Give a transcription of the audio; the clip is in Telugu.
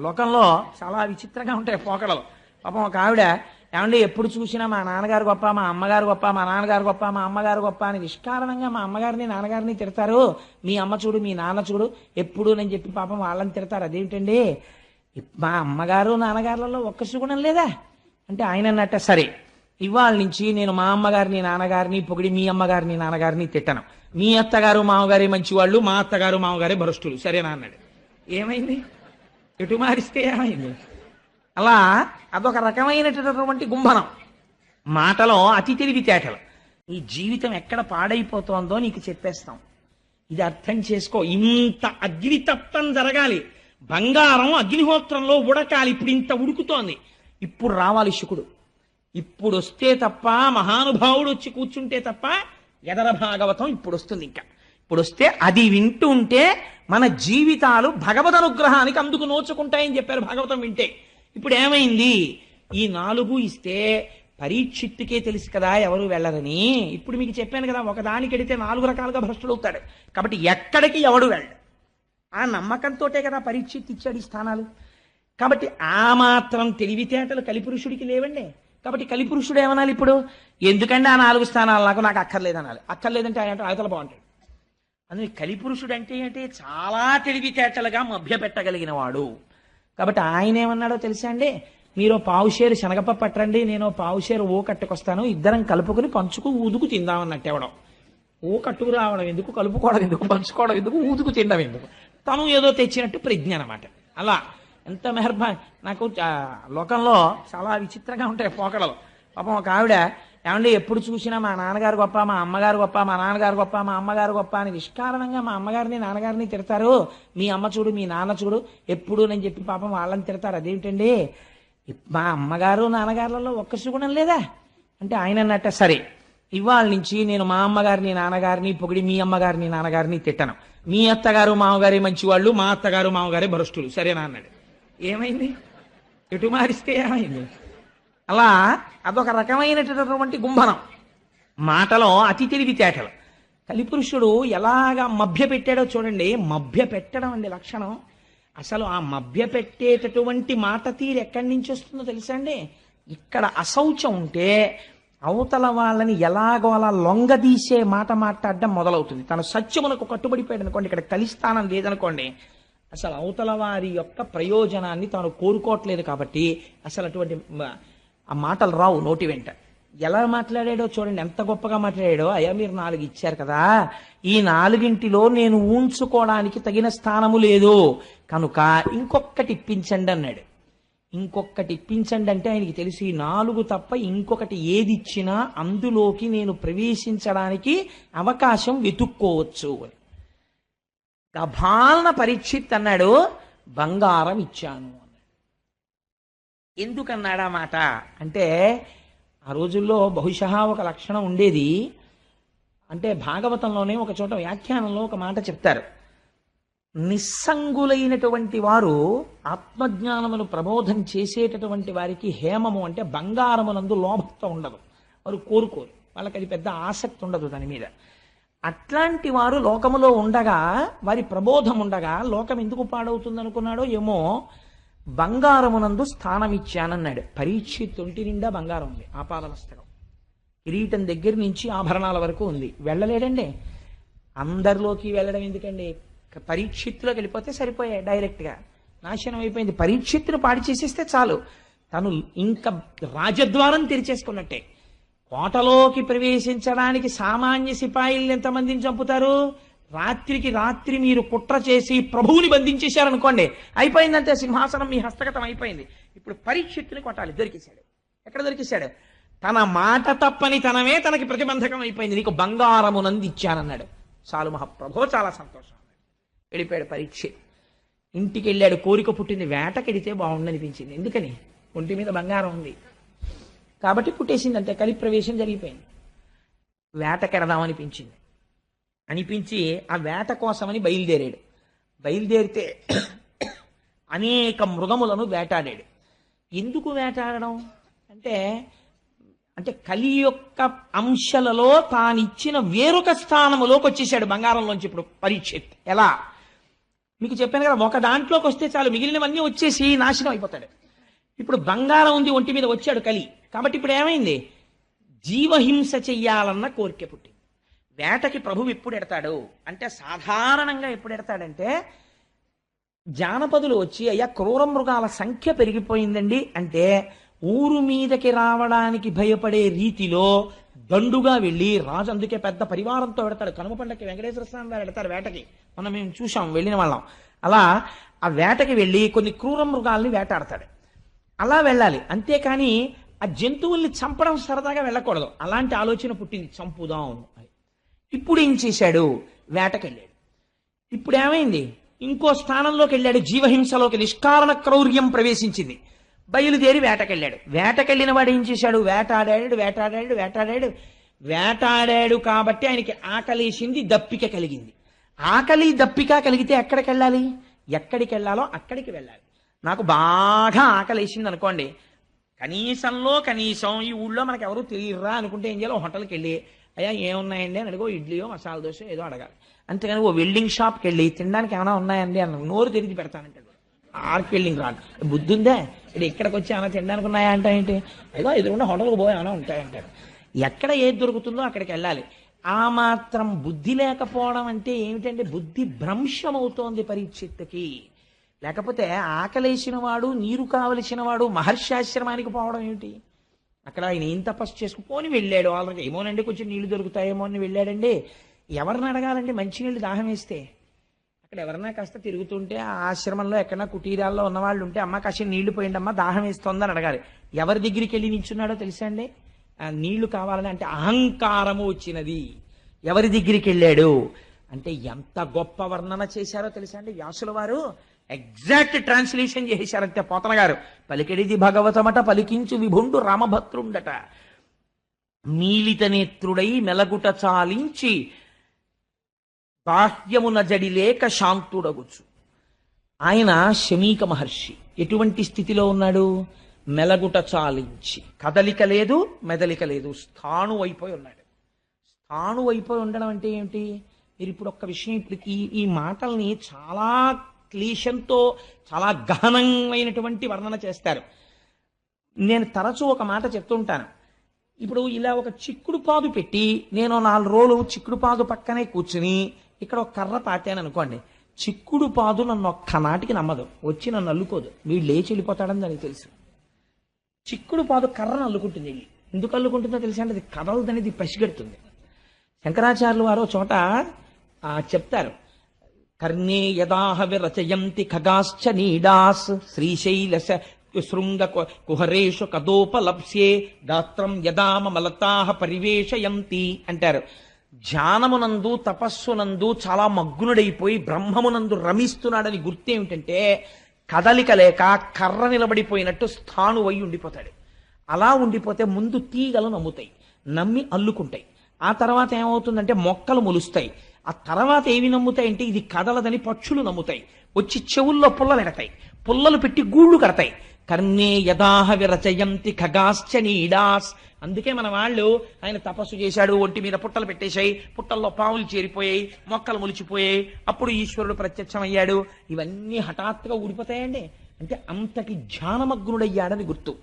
లోకంలో చాలా విచిత్రంగా ఉంటాయి పోకడలు. పాపం ఒక ఆవిడ ఏమండి ఎప్పుడు చూసినా మా నాన్నగారు గొప్ప మా అమ్మగారు గొప్ప మా నాన్నగారు గొప్ప మా అమ్మగారు గొప్ప అని నిష్కారణంగా మా అమ్మగారిని నాన్నగారిని తిడతారు. మీ అమ్మ చూడు మీ నాన్న చూడు ఎప్పుడు నేను చెప్పి పాపం వాళ్ళని తిడతారు. అదేమిటండి మా అమ్మగారు నాన్నగారులలో ఒక్క సుగుణం లేదా? అంటే ఆయన అన్నట్ట సరే. ఇవాళ నుంచి నేను మా అమ్మగారిని నాన్నగారిని పొగిడి మీ అమ్మగారిని నాన్నగారిని తిట్టను. మీ అత్తగారు మామగారే మంచివాళ్ళు మా అత్తగారు మామగారే భ్రష్టులు. సరేనా అన్నాడు. ఏమైంది? ఎటు మారిస్తే ఏమైంది? అలా అదొక రకమైనటువంటి గుంభనం. మాటలో అతి తెలివితేటలు ఈ జీవితం ఎక్కడ పాడైపోతోందో నీకు చెప్పేస్తాం. ఇది అర్థం చేసుకో. ఇంత అగ్నితప్తం జరగాలి. బంగారం అగ్నిహోత్రంలో ఉడకాలి. ఇప్పుడు ఇంత ఉడుకుతోంది. ఇప్పుడు రావాలి శుకుడు. ఇప్పుడు వస్తే తప్ప మహానుభావుడు వచ్చి కూర్చుంటే తప్ప ఎదర భాగవతం ఇప్పుడు వస్తుంది ఇంకా. ఇప్పుడు వస్తే అది వింటూ ఉంటే మన జీవితాలు భగవద్ అనుగ్రహానికి అందుకు నోచుకుంటాయని చెప్పారు భాగవతం వింటే. ఇప్పుడు ఏమైంది ఈ నాలుగు ఇస్తే పరీక్షిత్తుకే తెలుసు కదా ఎవరు వెళ్ళరని. ఇప్పుడు మీకు చెప్పాను కదా ఒకదానికి ఎడితే నాలుగు రకాలుగా భ్రష్టుడవుతాడు. కాబట్టి ఎక్కడికి ఎవడు వెళ్ళడు. ఆ నమ్మకంతోటే కదా పరీక్షిత్ ఇచ్చాడు ఈ స్థానాలు. కాబట్టి ఆ మాత్రం తెలివితేటలు కలిపురుషుడికి లేవండి. కాబట్టి కలిపురుషుడు ఏమనాలి ఇప్పుడు? ఎందుకంటే ఆ నాలుగు స్థానాలు? నాకు నాకు అక్కర్లేదనాలి. అక్కర్లేదంటే ఆయన అవతల బాగుంటాడు. అందుకే కలిపురుషుడు అంటే ఏంటి? చాలా తెలివితేటలుగా మభ్యపెట్టగలిగిన వాడు కాబట్టి ఆయన ఏమన్నాడో తెలుసా అండి? మీరు పావుషేరు శనగప్ప పట్టండి నేను పావుషేరు ఓ కట్టుకొస్తాను ఇద్దరం కలుపుకుని పంచుకు ఊదుకు తిందామన్నట్టు ఎవడం. ఓ కట్టుకు రావడం ఎందుకు కలుపుకోవడం ఎందుకు పంచుకోవడం ఎందుకు ఊదుకు తినడం ఎందుకు? తను ఏదో తెచ్చినట్టు ప్రజ్ఞ అనమాట అలా. ఎంత మెహర్బా నాకు లోకంలో చాలా విచిత్రంగా ఉంటాయి పోకడలు. పాపం ఒక ఆవిడ ఏమంటే ఎప్పుడు చూసినా మా నాన్నగారు గొప్ప మా అమ్మగారు గొప్ప మా నాన్నగారు గొప్ప మా అమ్మగారు గొప్ప అని నిష్కారణంగా మా అమ్మగారిని నాన్నగారిని తిడతారు. మీ అమ్మ చూడు మీ నాన్న చూడు ఎప్పుడు నేను చెప్పి పాపం వాళ్ళని తిడతారు. అదేమిటండి? మా అమ్మగారు నాన్నగారులలో ఒక్క సుగుణం లేదా? అంటే ఆయన అన్నట్ట సరే ఇవాళ నుంచి నేను మా అమ్మగారిని నాన్నగారిని పొగిడి మీ అమ్మగారిని నాన్నగారిని తిట్టను. మీ అత్తగారు మామగారే మంచివాళ్ళు మా అత్తగారు మామగారే భ్రష్టులు. సరేనా అన్నాడు. ఏమైంది? ఎటు మారిస్తే ఏమైంది? అలా అదొక రకమైనటువంటి గుంభనం. మాటలో అతి తెలివితేటలు కలిపురుషుడు ఎలాగా మభ్య పెట్టాడో చూడండి. మభ్య పెట్టడం అండి లక్షణం. అసలు ఆ మభ్య పెట్టేటటువంటి మాట తీరు ఎక్కడి నుంచి వస్తుందో తెలుసా అండి? ఇక్కడ అశౌచం ఉంటే అవతల వాళ్ళని ఎలాగో అలా లొంగదీసే మాట మాట్లాడడం మొదలవుతుంది. తన సత్యమునకు కట్టుబడిపోయాడు అనుకోండి ఇక్కడ కలిస్థానం లేదనుకోండి అసలు అవతల వారి యొక్క ప్రయోజనాన్ని తాను కోరుకోవట్లేదు కాబట్టి అసలు అటువంటి ఆ మాటలు రావు నోటి వెంట. ఎలా మాట్లాడాడో చూడండి. ఎంత గొప్పగా మాట్లాడాడో. అయ్యా మీరు నాలుగు ఇచ్చారు కదా. ఈ నాలుగింటిలో నేను ఊంచుకోవడానికి తగిన స్థానము లేదు. కనుక ఇంకొకటి ఇప్పించండి అన్నాడు. ఇంకొకటి ఇప్పించండి అంటే ఆయనకి తెలిసి నాలుగు తప్ప ఇంకొకటి ఏది ఇచ్చినా అందులోకి నేను ప్రవేశించడానికి అవకాశం వెతుక్కోవచ్చు అని. గభాలన పరీక్షిత్ అన్నాడు బంగారం ఇచ్చాను. ఎందుకన్నాడా మాట? అంటే ఆ రోజుల్లో బహుశా ఒక లక్షణం ఉండేది. అంటే భాగవతంలోనే ఒక చోట వ్యాఖ్యానంలో ఒక మాట చెప్తారు. నిస్సంగులైనటువంటి వారు ఆత్మజ్ఞానమును ప్రబోధం చేసేటటువంటి వారికి హేమము అంటే బంగారమునందు లోభత్వం ఉండదు. వారు కోరుకోరు. వాళ్ళకి అది పెద్ద ఆసక్తి ఉండదు దాని మీద. అట్లాంటి వారు లోకములో ఉండగా వారి ప్రబోధం ఉండగా లోకం ఎందుకు పాడవుతుంది అనుకున్నాడో ఏమో బంగారమునందు స్థానం ఇచ్చానన్నాడు పరీక్షిత్ ఒంటి నిండా బంగారం ఉంది ఆపాదమస్తకం కిరీటం దగ్గర నుంచి ఆభరణాల వరకు ఉంది. వెళ్ళలేడండి. అందరిలోకి వెళ్ళడం ఎందుకండి? పరీక్షిత్తులోకి వెళ్ళిపోతే సరిపోయాయి డైరెక్ట్గా. నాశనం అయిపోయింది. పరీక్షిత్తును పాడి చేసేస్తే చాలు. తను ఇంకా రాజద్వారం తెరిచేసుకున్నట్టే. కోటలోకి ప్రవేశించడానికి సామాన్య సిపాయిల్ని ఎంతమందిని చంపుతారు? రాత్రికి రాత్రి మీరు కుట్ర చేసి ప్రభువుని బంధించేశారనుకోండి అయిపోయిందంటే సింహాసనం మీ హస్తగతం అయిపోయింది. ఇప్పుడు పరీక్షిత్తుని కొట్టాలి దొరికేశాడు. ఎక్కడ దొరికేశాడు? తన మాట తప్పని తనమే తనకి ప్రతిబంధకం అయిపోయింది నీకు బంగారము నందిచ్చానన్నాడు చాలు మహాప్రభో చాలా సంతోషం. వెళ్ళిపోయాడు పరీక్ష. ఇంటికి వెళ్ళాడు కోరిక పుట్టింది వేటకెడితే బాగుండనిపించింది. ఎందుకని? ఒంటి మీద బంగారం ఉంది. కాబట్టి పుట్టేసింది అంతే కలి ప్రవేశం జరిగిపోయింది వేటకెడదామనిపించింది అనిపించి ఆ వేట కోసమని బయలుదేరాడు. బయలుదేరితే అనేక మృగములను వేటాడాడు. ఎందుకు వేటాడడం? అంటే అంటే కలి యొక్క అంశలలో తానిచ్చిన వేరొక స్థానములోకి వచ్చేసాడు బంగారంలోంచి ఇప్పుడు పరీక్షిత్ ఎలా? మీకు చెప్పాను కదా ఒక దాంట్లోకి వస్తే చాలు మిగిలినవన్నీ వచ్చేసి నాశనం అయిపోతాడు. ఇప్పుడు బంగారం ఉంది ఒంటి మీద వచ్చాడు కలి. కాబట్టి ఇప్పుడు ఏమైంది? జీవహింస చెయ్యాలన్న కోరిక పుట్టింది. వేటకి ప్రభువు ఎప్పుడు ఎడతాడు? అంటే సాధారణంగా ఎప్పుడు ఎడతాడంటే జానపదులు వచ్చి అయ్యా క్రూర మృగాల సంఖ్య పెరిగిపోయిందండి. అంటే ఊరు మీదకి రావడానికి భయపడే రీతిలో దండుగా వెళ్ళి రాజు అందుకే పెద్ద పరివారంతో పెడతాడు కనుమ పండగకి వెంకటేశ్వర స్వామి వారు పెడతారు వేటకి. మనం మేము చూసాం వెళ్ళిన వాళ్ళం. అలా ఆ వేటకి వెళ్ళి కొన్ని క్రూర మృగాల్ని వేటాడతాడు. అలా వెళ్ళాలి. అంతేకాని ఆ జంతువుల్ని చంపడం సరదాగా వెళ్ళకూడదు. అలాంటి ఆలోచన పుట్టింది. చంపుదాం. ఇప్పుడు ఏం చేశాడు? వేటకెళ్ళాడు. ఇప్పుడు ఏమైంది? ఇంకో స్థానంలోకి వెళ్ళాడు జీవహింసలోకి నిష్కారణ క్రౌర్యం ప్రవేశించింది. బయలుదేరి వేటకెళ్ళాడు. వేటకెళ్ళిన వాడు ఏం చేశాడు? వేటాడాడు వేటాడాడు వేటాడాడు వేటాడాడు కాబట్టి ఆయనకి ఆకలేసింది దప్పిక కలిగింది. ఆకలి దప్పిక కలిగితే ఎక్కడికి వెళ్ళాలి ఎక్కడికి వెళ్ళాలో అక్కడికి వెళ్ళాలి. నాకు బాగా ఆకలేసింది అనుకోండి కనీసంలో కనీసం ఈ ఊళ్ళో మనకు ఎవరు తెలియరా అనుకుంటే ఏం చేయాలి హోటల్కి వెళ్ళి అయ్యా ఏమున్నాయండి? అని అడిగో ఇడ్లీయో మసాలా దోశ ఏదో అడగాలి. అంతేగాని ఓ వెల్డింగ్ షాప్కి వెళ్ళి తినడానికి ఏమైనా ఉన్నాయండి? అన్న నోరు తెరిచి పెడతానంటాడు ఆర్కి వెల్డింగ్ రాడు బుద్ధి ఉందే ఇది ఇక్కడికి వచ్చి ఏమైనా తినడానికి ఉన్నాయా అంటే ఏంటి? ఏదో ఎదురుకుండా హోటల్కి పోయి ఏమైనా ఉంటాయంటాడు ఎక్కడ ఏది దొరుకుతుందో అక్కడికి వెళ్ళాలి. ఆ మాత్రం బుద్ధి లేకపోవడం అంటే ఏమిటంటే బుద్ధి భ్రంశం అవుతోంది పరీక్షిత్తుకి. లేకపోతే ఆకలేసిన వాడు నీరు కావలసిన వాడు మహర్షాశ్రమానికి పోవడం ఏమిటి? అక్కడ ఆయన ఏం తపస్సు చేసుకుని వెళ్ళాడు. ఆల్రెడీ ఏమోనండి కొంచెం నీళ్ళు దొరుకుతాయేమో అని వెళ్ళాడండి. ఎవరిని అడగాలండి? మంచినీళ్ళు దాహం వేస్తే. అక్కడ ఎవరన్నా కాస్త తిరుగుతుంటే ఆ ఆశ్రమంలో ఎక్కడన్నా కుటీరాల్లో ఉన్నవాళ్ళు ఉంటే అమ్మ కాసిన నీళ్ళు పోయిండి అమ్మ దాహం వేస్తోందని అడగాలి. ఎవరి దగ్గరికి వెళ్ళి నించున్నాడో తెలుసా అండి? నీళ్ళు కావాలని అంటే అహంకారము వచ్చినది. ఎవరి దగ్గరికి వెళ్ళాడు? అంటే ఎంత గొప్ప వర్ణన చేశారో తెలుసా అండి వ్యాసుల వారు? ఎగ్జాక్ట్ ట్రాన్స్లేషన్ చేశారంతే పోతన గారు. పలికెడిది భగవతమట పలికించు విభుండు రామభద్రుండట. మీలిత నేత్రుడై మెలగుట చాలించి బాహ్యమున జడిలేక శాంతుడగుచు. ఆయన శమీక మహర్షి. ఎటువంటి స్థితిలో ఉన్నాడు? మెలగుట చాలించి. కదలిక లేదు మెదలిక లేదు. స్థాణు అయిపోయి ఉన్నాడు. స్థాణు అయిపోయి ఉండడం అంటే ఏమిటి? మీరు ఇప్పుడు ఒక్క విషయం ఇప్పుడు ఈ ఈ మాటల్ని చాలా క్లీశంతో చాలా గహనమైనటువంటి వర్ణన చేస్తారు. నేను తరచూ ఒక మాట చెప్తుంటాను ఇప్పుడు ఇలా ఒక చిక్కుడు పాదు పెట్టి నేను నాలుగు రోజులు చిక్కుడు పాదు పక్కనే కూర్చుని ఇక్కడ ఒక కర్ర పాతాను అనుకోండి. చిక్కుడు పాదు నన్ను ఒక్క నాటికి నమ్మదు. వచ్చి నన్ను అల్లుకోదు. వీడు లేచి వెళ్ళిపోతాడని దానికి తెలుసు. చిక్కుడు పాదు కర్రను అల్లుకుంటుంది వెళ్ళి. ఎందుకు అల్లుకుంటుందో తెలుసా అంటే అది కదలదనేది పసిగెడుతుంది. శంకరాచార్యులు వారు చోట చెప్తారు. కర్ణే యదాహ విరచయంతి ఖగాశ్చ నీడాస్ శ్రీశైలశ శృంగ కుహరేషు కదోపలప్స్యే గాత్రం యదామలతాహ పరివేషయంతి అంటారు. ధ్యానమునందు తపస్సునందు చాలా మగ్గునుడైపోయి బ్రహ్మమునందు రమిస్తున్నాడని గుర్తేమిటంటే కదలిక లేక కర్ర నిలబడిపోయినట్టు స్థాను అయి ఉండిపోతాడు. అలా ఉండిపోతే ముందు తీగలు నమ్ముతాయి నమ్మి అల్లుకుంటాయి. ఆ తర్వాత ఏమవుతుందంటే మొక్కలు మొలుస్తాయి. ఆ తర్వాత ఏవి నమ్ముతాయి అంటే ఇది కదలదని పక్షులు నమ్ముతాయి. వచ్చి చెవుల్లో పుల్లలు ఎడతాయి. పుల్లలు పెట్టి గూళ్ళు కడతాయి. కర్ణే యదాహ విరచయంతి ఖగాశ్చ నీడాస్. అందుకే మన వాళ్ళు ఆయన తపస్సు చేశాడు ఒంటి మీద పుట్టలు పెట్టేశాయి పుట్టల్లో పాములు చేరిపోయాయి మొక్కలు మొలిచిపోయాయి. అప్పుడు ఈశ్వరుడు ప్రత్యక్షమయ్యాడు. ఇవన్నీ హఠాత్తుగా ఊడిపోతాయండి. అంటే అంతటి ధ్యానమగ్నుడయ్యాడని గుర్తు.